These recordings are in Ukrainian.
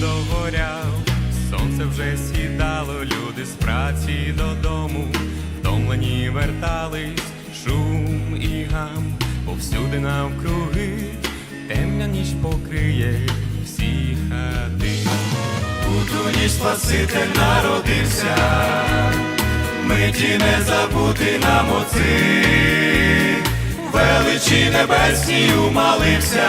догоряв, сонце вже сідало, люди з праці додому, втомлені вертались, шум і гам, повсюди навкруги, темна ніч покриє всі хати. У ту ніч Спаситель народився, миті не забути нам оци, величі небесні умалився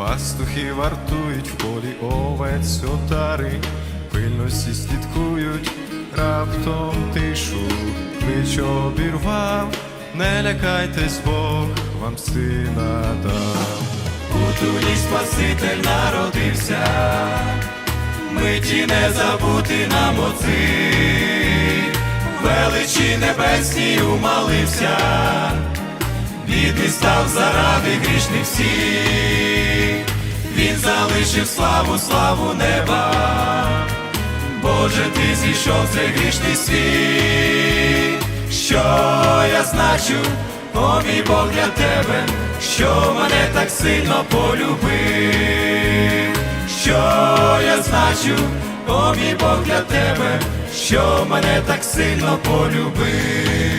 пастухи вартують в полі овець отари, пильно всі слідкують, раптом тишу, клич обірвав, не лякайтесь, Бог вам сина дав. У ту Спаситель народився, миті не забути нам оци, величі небесній умалився, бідний став заради грішних всіх, залишив славу, славу неба. Боже, ти зійшов цей грішний світ, що я значу, о мій Бог для тебе, що мене так сильно полюбив, що я значу, о мій Бог для тебе, що мене так сильно полюбив.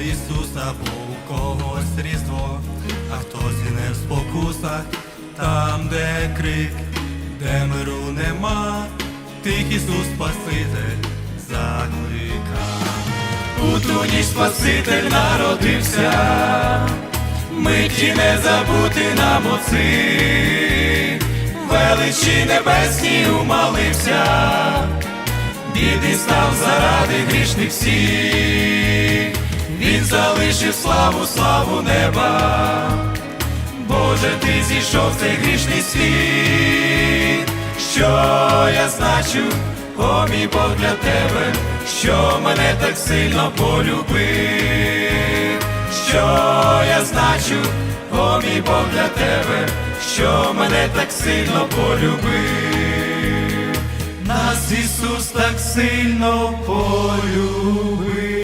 Ісуса, бо у когось різдво, а хтось і не в спокусах, там, де крик, де миру нема, тих Ісус Спаситель заклика. У ту ніч Спаситель народився, миті не забути нам оци, величі небесні умалився, бідний став заради грішних всіх, він славу, славу неба. Боже, ти зійшов в цей грішний світ, що я значу, о мій Бог для тебе, що мене так сильно полюбив, що я значу, о мій Бог для тебе, що мене так сильно полюбив, нас Ісус так сильно полюбив.